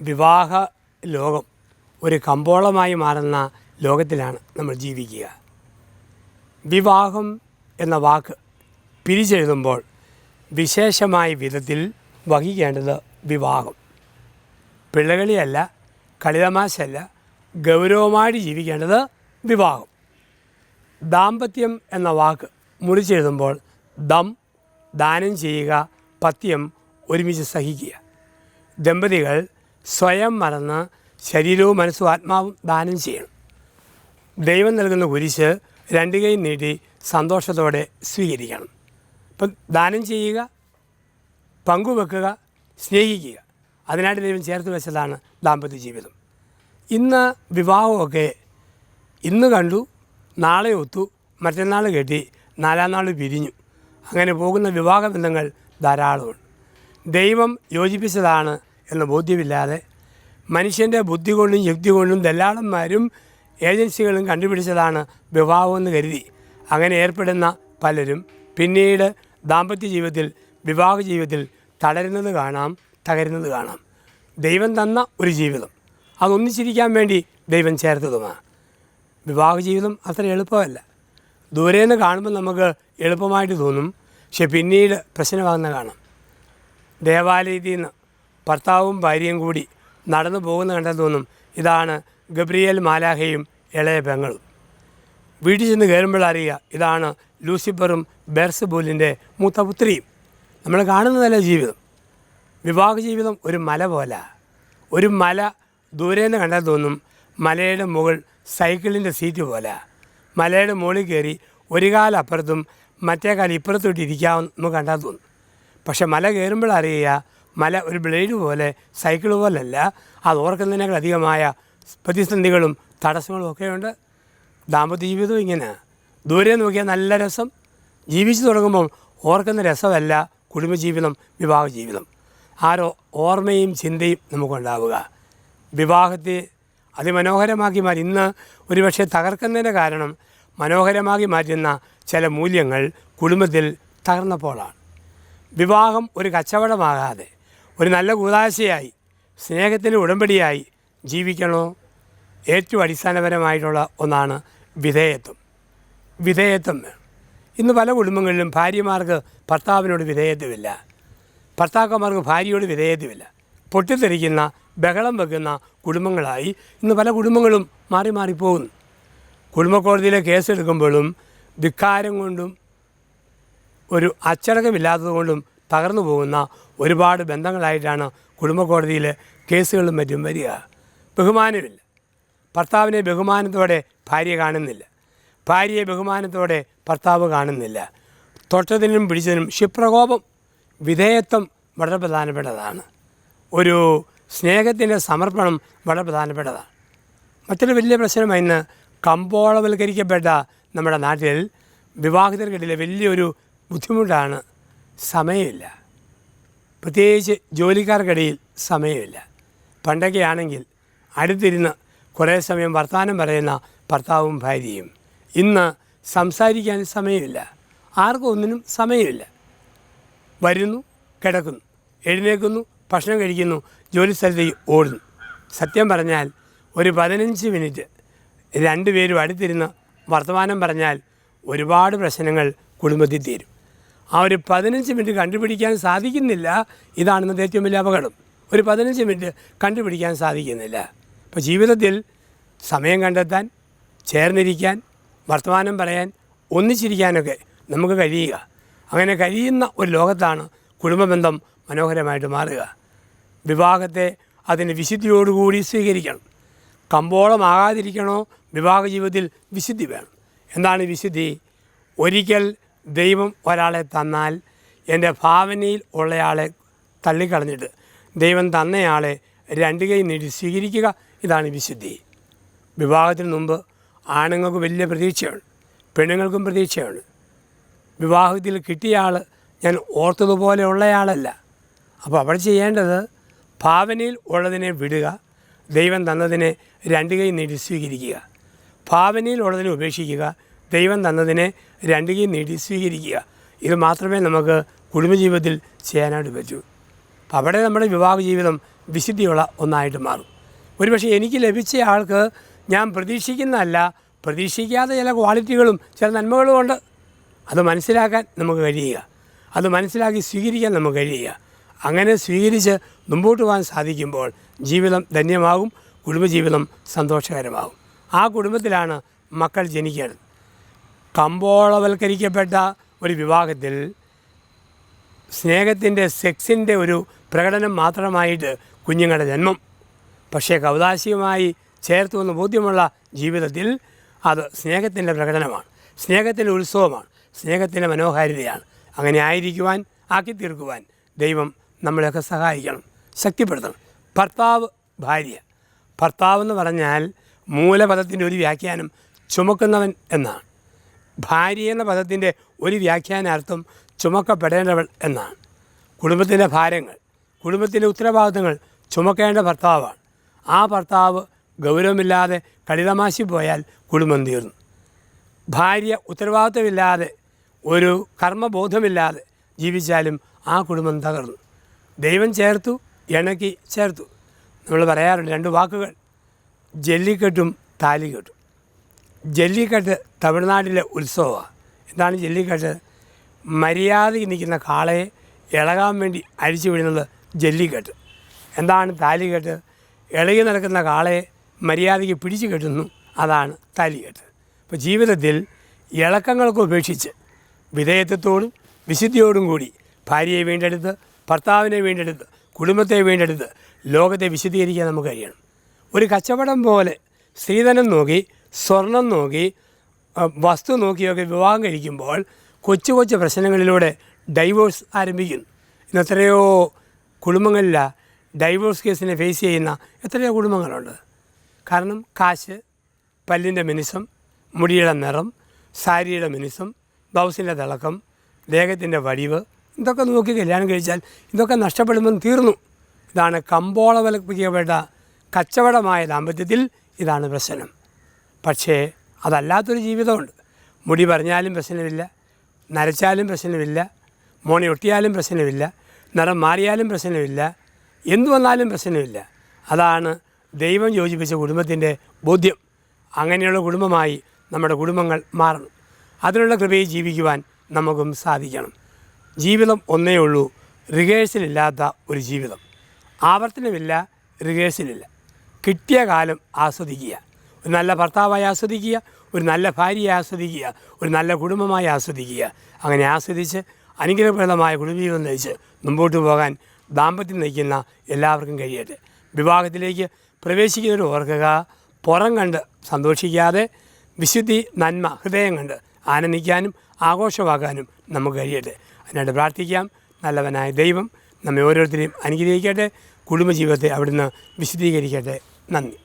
വിവാഹ ലോകം ഒരു കമ്പോളമായി മാറുന്ന ലോകത്തിലാണ് നമ്മൾ ജീവിക്കുക. വിവാഹം എന്ന വാക്ക് പിരിച്ചെഴുതുമ്പോൾ വിശേഷമായ വിധത്തിൽ വഹിക്കേണ്ടത് വിവാഹം. പിള്ളകളിയല്ല കളിതമാശല്ല ഗൗരവമായിട്ട് ജീവിക്കേണ്ടത് വിവാഹം. ദാമ്പത്യം എന്ന വാക്ക് മുറിച്ചെഴുതുമ്പോൾ ദം ദാനം ചെയ്യുക പത്യം ഒരുമിച്ച് സഹിക്കുക. ദമ്പതികൾ സ്വയം മറന്ന് ശരീരവും മനസ്സും ആത്മാവും ദാനം ചെയ്യണം. ദൈവം നൽകുന്ന കുരിശ് രണ്ട് കൈ നീട്ടി സന്തോഷത്തോടെ സ്വീകരിക്കണം. ഇപ്പം ദാനം ചെയ്യുക പങ്കുവെക്കുക സ്നേഹിക്കുക. അതിനായിട്ട് ദൈവം ചേർത്ത് വെച്ചതാണ് ദാമ്പത്യ ജീവിതം. ഇന്ന് വിവാഹമൊക്കെ ഇന്ന് കണ്ടു നാളെ ഒത്തു മറ്റന്നാൾ കെട്ടി നാലാം നാൾ പിരിഞ്ഞു. അങ്ങനെ പോകുന്ന വിവാഹ ബന്ധങ്ങൾ ധാരാളമുണ്ട്. ദൈവം യോജിപ്പിച്ചതാണ് എന്ന ബോധ്യമില്ലാതെ മനുഷ്യന്റെ ബുദ്ധി കൊണ്ടും യുക്തി കൊണ്ടും ദല്ലാളന്മാരും ഏജൻസികളും കണ്ടുപിടിച്ചതാണ് വിവാഹമെന്ന് കരുതി. അങ്ങനെ ഏർപ്പെടുന്ന പലരും പിന്നീട് ദാമ്പത്യ ജീവിതത്തിൽ വിവാഹ ജീവിതത്തിൽ തളരുന്നത് കാണാം തകരുന്നത് കാണാം. ദൈവം തന്ന ഒരു ജീവിതം. അതൊന്നിച്ചിരിക്കാൻ വേണ്ടി ദൈവം ചേർത്തതുമാണ്. വിവാഹ ജീവിതം അത്ര എളുപ്പമല്ല. ദൂരെ നിന്ന് കാണുമ്പോൾ നമുക്ക് എളുപ്പമായിട്ട് തോന്നും. പക്ഷെ പിന്നീട് പ്രശ്നമാകുന്ന കാണാം. ദേവാലയത്തിൽ നിന്ന് ഭർത്താവും ഭാര്യയും കൂടി നടന്നു പോകുന്ന കണ്ടാൽ തോന്നും ഇതാണ് ഗബ്രിയേൽ മാലാഹയും ഇളയ പെങ്ങളും. വീട്ടിൽ ചെന്ന് കയറുമ്പോഴറിയുക ഇതാണ് ലൂസിഫറും ബെർസബൂലിന്റെ മൂത്ത പുത്രിയും. നമ്മൾ കാണുന്നതല്ല ജീവിതം? വിവാഹ ജീവിതം ഒരു മല പോലെ. ഒരു മല ദൂരെ നിന്ന് കണ്ടാൽ തോന്നും മലയുടെ മുകൾ സൈക്കിളിന്റെ സീറ്റ് പോലെ. മലയുടെ മുകളിൽ കയറി ഒരു കാലം അപ്പുറത്തും മറ്റേ കാലം ഇപ്പുറത്തോട്ട് ഇരിക്കാമെന്ന് കണ്ടാൽ തോന്നും. പക്ഷെ മല കയറുമ്പോഴറിയുക മല ഒരു ബ്ലേഡ് പോലെ സൈക്കിൾ പോലല്ല. അത് ഓർക്കുന്നതിനേക്കാൾ അധികമായ പ്രതിസന്ധികളും തടസ്സങ്ങളും ഒക്കെയുണ്ട്. ദാമ്പത്യ ജീവിതവും ഇങ്ങനെ ദൂരെ നോക്കിയാൽ നല്ല രസം. ജീവിച്ചു തുടങ്ങുമ്പോൾ ഓർക്കുന്ന രസമല്ല കുടുംബജീവിതം വിവാഹ ജീവിതം ആരോ ഓർമ്മയും ചിന്തയും നമുക്കുണ്ടാവുക. വിവാഹത്തെ അതിമനോഹരമാക്കി മാറ്റി ഇന്ന് ഒരുപക്ഷെ തകർക്കുന്നതിന്റെ കാരണം മനോഹരമാക്കി മാറ്റുന്ന ചില മൂല്യങ്ങൾ കുടുംബത്തിൽ തകർന്നപ്പോഴാണ്. വിവാഹം ഒരു കച്ചവടമാകാതെ ഒരു നല്ല കൂതാശയായി സ്നേഹത്തിന്റെ ഉടമ്പടിയായി ജീവിക്കണോ? ഏറ്റവും അടിസ്ഥാനപരമായിട്ടുള്ള ഒന്നാണ് വിധേയത്വം. വിധേയത്വം. ഇന്ന് പല കുടുംബങ്ങളിലും ഭാര്യമാർക്ക് ഭർത്താവിനോട് വിധേയത്വമില്ല. ഭർത്താക്കന്മാർക്ക് ഭാര്യയോട് വിധേയത്വമില്ല. പൊട്ടിത്തെറിക്കുന്ന ബഹളം വെക്കുന്ന കുടുംബങ്ങളായി ഇന്ന് പല കുടുംബങ്ങളും മാറി മാറിപ്പോകുന്നു കുടുംബക്കോടതിയിലെ കേസെടുക്കുമ്പോഴും ധിക്കാരം കൊണ്ടും ഒരു അച്ചടക്കമില്ലാത്തത് കൊണ്ടും തകർന്നു പോകുന്ന ഒരുപാട് ബന്ധങ്ങളായിട്ടാണ് കുടുംബ കോടതിയിൽ കേസുകളും മറ്റും വരിക. ബഹുമാനമില്ല. ഭർത്താവിനെ ബഹുമാനത്തോടെ ഭാര്യ കാണുന്നില്ല. ഭാര്യയെ ബഹുമാനത്തോടെ ഭർത്താവ് കാണുന്നില്ല. തൊട്ടതിനും പിടിച്ചതിനും ക്ഷിപ്രകോപം വിധേയത്വം വളരെ പ്രധാനപ്പെട്ടതാണ്. ഒരു സ്നേഹത്തിന്റെ സമർപ്പണം വളരെ പ്രധാനപ്പെട്ടതാണ്. മറ്റൊരു വലിയ പ്രശ്നം ഇന്ന് കമ്പോളവൽക്കരിക്കപ്പെട്ട നമ്മുടെ നാട്ടിൽ വിവാഹിതർക്കിടയിലെ വലിയൊരു ബുദ്ധിമുട്ടാണ് സമയമില്ല. പ്രത്യേകിച്ച് ജോലിക്കാർക്കിടയിൽ സമയമില്ല. പണ്ടൊക്കെ ആണെങ്കിൽ അടുത്തിരുന്ന് കുറേ സമയം വർത്തമാനം പറയുന്ന ഭർത്താവും ഭാര്യയും. ഇന്ന് സംസാരിക്കാൻ സമയമില്ല. ആർക്കും ഒന്നിനും സമയമില്ല. വരുന്നു കിടക്കുന്നു എഴുന്നേൽക്കുന്നു ഭക്ഷണം കഴിക്കുന്നു ജോലി സ്ഥലത്തേക്ക് ഓടുന്നു. സത്യം പറഞ്ഞാൽ ഒരു പതിനഞ്ച് മിനിറ്റ് രണ്ടുപേരും അടുത്തിരുന്ന് വർത്തമാനം പറഞ്ഞാൽ ഒരുപാട് പ്രശ്നങ്ങൾ കുടുംബത്തിൽ തീരും. ആ ഒരു പതിനഞ്ച് മിനിറ്റ് കണ്ടുപിടിക്കാൻ സാധിക്കുന്നില്ല. ഇതാണ് ഏറ്റവും വലിയ അപകടം. ഒരു പതിനഞ്ച് മിനിറ്റ് കണ്ടുപിടിക്കാൻ സാധിക്കുന്നില്ല. അപ്പോൾ ജീവിതത്തിൽ സമയം കണ്ടെത്താൻ ചേർന്നിരിക്കാൻ വർത്തമാനം പറയാൻ ഒന്നിച്ചിരിക്കാനൊക്കെ നമുക്ക് കഴിയുക. അങ്ങനെ കഴിയുന്ന ഒരു ലോകത്താണ് കുടുംബബന്ധം മനോഹരമായിട്ട് മാറുക. വിവാഹത്തെ അതിന് വിശുദ്ധിയോടുകൂടി സ്വീകരിക്കണം. കമ്പോളമാകാതിരിക്കണോ? വിവാഹ ജീവിതത്തിൽ വിശുദ്ധി വേണം. എന്താണ് വിശുദ്ധി? ഒരിക്കൽ ദൈവം ഒരാളെ തന്നാൽ എന്റെ ഭാവനയിൽ ഉള്ളയാളെ തള്ളിക്കളഞ്ഞിട്ട് ദൈവം തന്നയാളെ രണ്ട് കൈ നീട്ടി സ്വീകരിക്കുക ഇതാണ് വിശുദ്ധി. വിവാഹത്തിന് മുമ്പ് ആണുങ്ങൾക്ക് വലിയ പ്രതീക്ഷയാണ് പെണ്ണുങ്ങൾക്കും പ്രതീക്ഷയാണ്. വിവാഹത്തിൽ കിട്ടിയ ആൾ ഞാൻ ഓർത്തതുപോലെ ഉള്ളയാളല്ല. അപ്പോൾ അവിടെ ചെയ്യേണ്ടത് ഭാവനയിൽ ഉള്ളതിനെ വിടുക ദൈവം തന്നതിനെ രണ്ട് കൈ നീട്ടി സ്വീകരിക്കുക. ഭാവനയിൽ ഉള്ളതിനെ ഉപേക്ഷിക്കുക ദൈവം തന്നതിനെ രണ്ട് നേടി സ്വീകരിക്കുക. ഇത് മാത്രമേ നമുക്ക് കുടുംബജീവിതത്തിൽ ചെയ്യാനായിട്ട് പറ്റൂ. അവിടെ നമ്മുടെ വിവാഹ ജീവിതം വിശുദ്ധിയുള്ള ഒന്നായിട്ട് മാറും. ഒരുപക്ഷെ എനിക്ക് ലഭിച്ച ആൾക്ക് ഞാൻ പ്രതീക്ഷിക്കുന്നതല്ല പ്രതീക്ഷിക്കാത്ത ചില ക്വാളിറ്റികളും ചില നന്മകളും ഉണ്ട്. അത് മനസ്സിലാക്കാൻ നമുക്ക് കഴിയുക. അത് മനസ്സിലാക്കി സ്വീകരിക്കാൻ നമുക്ക് കഴിയുക. അങ്ങനെ സ്വീകരിച്ച് മുമ്പോട്ട് പോകാൻ സാധിക്കുമ്പോൾ ജീവിതം ധന്യമാകും കുടുംബജീവിതം സന്തോഷകരമാകും. ആ കുടുംബത്തിലാണ് മക്കൾ ജനിക്കേണ്ടത്. കമ്പോളവൽക്കരിക്കപ്പെട്ട ഒരു വിവാഹത്തിൽ സ്നേഹത്തിന്റെ സെക്സിന്റെ ഒരു പ്രകടനം മാത്രമായിട്ട് കുഞ്ഞുങ്ങളുടെ ജന്മം. പക്ഷേ കൗതാശികമായി ചേർത്ത് വന്ന ബോധ്യമുള്ള ജീവിതത്തിൽ അത് സ്നേഹത്തിന്റെ പ്രകടനമാണ്. സ്നേഹത്തിന്റെ ഉത്സവമാണ്. സ്നേഹത്തിന്റെ മനോഹാരിതയാണ്. അങ്ങനെ ആയിരിക്കുവാൻ ആക്കി തീർക്കുവാൻ ദൈവം നമ്മളെയൊക്കെ സഹായിക്കണം ശക്തിപ്പെടുത്തണം. ഭർത്താവ് ഭാര്യ. ഭർത്താവ് എന്ന് പറഞ്ഞാൽ മൂലപദത്തിന്റെ ഒരു വ്യാഖ്യാനം ചുമക്കുന്നവൻ എന്നാണ്. ഭാര്യ എന്ന പദത്തിന്റെ ഒരു വ്യാഖ്യാനാർത്ഥം ചുമക്കപ്പെടേണ്ടവൾ എന്നാണ്. കുടുംബത്തിന്റെ ഭാരങ്ങൾ കുടുംബത്തിന്റെ ഉത്തരവാദിത്തങ്ങൾ ചുമക്കേണ്ട ഭർത്താവാണ്. ആ ഭർത്താവ് ഗൗരവമില്ലാതെ കളിതമാശി പോയാൽ കുടുംബം തീർന്നു. ഭാര്യ ഉത്തരവാദിത്തമില്ലാതെ ഒരു കർമ്മബോധമില്ലാതെ ജീവിച്ചാലും ആ കുടുംബം തകർന്നു. ദൈവം ചേർത്തു ഇണക്കി ചേർത്തു. നമ്മൾ പറയാറുണ്ട് രണ്ട് വാക്കുകൾ ജല്ലിക്കെട്ടും താലിക്കെട്ടും. ജല്ലിക്കെട്ട് തമിഴ്നാട്ടിലെ ഉത്സവമാണ് എന്താണ് ജല്ലിക്കെട്ട്. മര്യാദയ്ക്ക് നിൽക്കുന്ന കാളയെ ഇളകാൻ വേണ്ടി അഴിച്ചു വിടുന്നത് ജല്ലിക്കെട്ട്. എന്താണ് താലിക്കെട്ട്? ഇളകി നടക്കുന്ന കാളയെ മര്യാദയ്ക്ക് പിടിച്ചു കെട്ടുന്നു. അതാണ് താലിക്കെട്ട്. അപ്പോൾ ജീവിതത്തിൽ ഇളക്കങ്ങൾക്ക് ഉപേക്ഷിച്ച് വിധേയത്വത്തോടും വിശുദ്ധിയോടും കൂടി ഭാര്യയെ വീണ്ടെടുത്ത് ഭർത്താവിനെ വീണ്ടെടുത്ത് കുടുംബത്തെ വീണ്ടെടുത്ത് ലോകത്തെ വിശദീകരിക്കാൻ നമുക്ക് കഴിയണം. ഒരു കച്ചവടം പോലെ സ്ത്രീധനം നോക്കി സ്വർണം നോക്കി വസ്തു നോക്കിയൊക്കെ വിവാഹം കഴിക്കുമ്പോൾ കൊച്ചു കൊച്ചു പ്രശ്നങ്ങളിലൂടെ ഡൈവോഴ്സ് ആരംഭിക്കുന്നു. ഇന്ന് എത്രയോ കുടുംബങ്ങളിലാണ് ഡൈവോഴ്സ് കേസിനെ ഫേസ് ചെയ്യുന്ന എത്രയോ കുടുംബങ്ങളുണ്ട്. കാരണം കാശ് പല്ലിന്റെ മിനുസം മുടിയുടെ നിറം സാരിയുടെ മിനുസം ബ്ലൗസിന്റെ തിളക്കം ദേഹത്തിന്റെ വടിവ് ഇതൊക്കെ നോക്കി കല്യാണം കഴിച്ചാൽ ഇതൊക്കെ നഷ്ടപ്പെടുമ്പം തീർന്നു. ഇതാണ് കമ്പോളവലപ്പിക്കപ്പെട്ട കച്ചവടമായ ദാമ്പത്യത്തിൽ ഇതാണ് പ്രശ്നം. പക്ഷേ അതല്ലാത്തൊരു ജീവിതമുണ്ട്. മുടി പറഞ്ഞാലും പ്രശ്നമില്ല നരച്ചാലും പ്രശ്നമില്ല മോണി ഒട്ടിയാലും പ്രശ്നമില്ല നിറം മാറിയാലും പ്രശ്നമില്ല എന്തു വന്നാലും പ്രശ്നമില്ല. അതാണ് ദൈവം യോജിപ്പിച്ച കുടുംബത്തിന്റെ ബോധ്യം. അങ്ങനെയുള്ള കുടുംബമായി നമ്മുടെ കുടുംബങ്ങൾ മാറണം. അതിനുള്ള കൃപയെ ജീവിക്കുവാൻ നമുക്കും സാധിക്കണം. ജീവിതം ഒന്നേ ഉള്ളൂ റിഹേഴ്സലില്ലാത്ത ഒരു ജീവിതം. ആവർത്തനമില്ല റിഹേഴ്സലില്ല. കിട്ടിയ കാലം ആസ്വദിക്കുക. ഒരു നല്ല ഭർത്താവായി ആസ്വദിക്കുക ഒരു നല്ല ഭാര്യയെ ആസ്വദിക്കുക ഒരു നല്ല കുടുംബമായി ആസ്വദിക്കുക. അങ്ങനെ ആസ്വദിച്ച് അനുഗ്രഹപ്രദമായ കുടുംബജീവിതം നയിച്ച് മുമ്പോട്ട് പോകാൻ ദാമ്പത്യം നയിക്കുന്ന എല്ലാവർക്കും കഴിയട്ടെ. വിവാഹത്തിലേക്ക് പ്രവേശിക്കുന്നവർ ഓർക്കുക പുറം കണ്ട് സന്തോഷിക്കാതെ വിശുദ്ധി നന്മ ഹൃദയം കണ്ട് ആനന്ദിക്കാനും ആഘോഷമാക്കാനും നമുക്ക് കഴിയട്ടെ. അതിനായിട്ട് പ്രാർത്ഥിക്കാം. നല്ലവനായ ദൈവം നമ്മെ ഓരോരുത്തരെയും അനുഗ്രഹിക്കട്ടെ. കുടുംബജീവിതത്തെ അവിടുന്ന് വിശദീകരിക്കട്ടെ നന്ദി.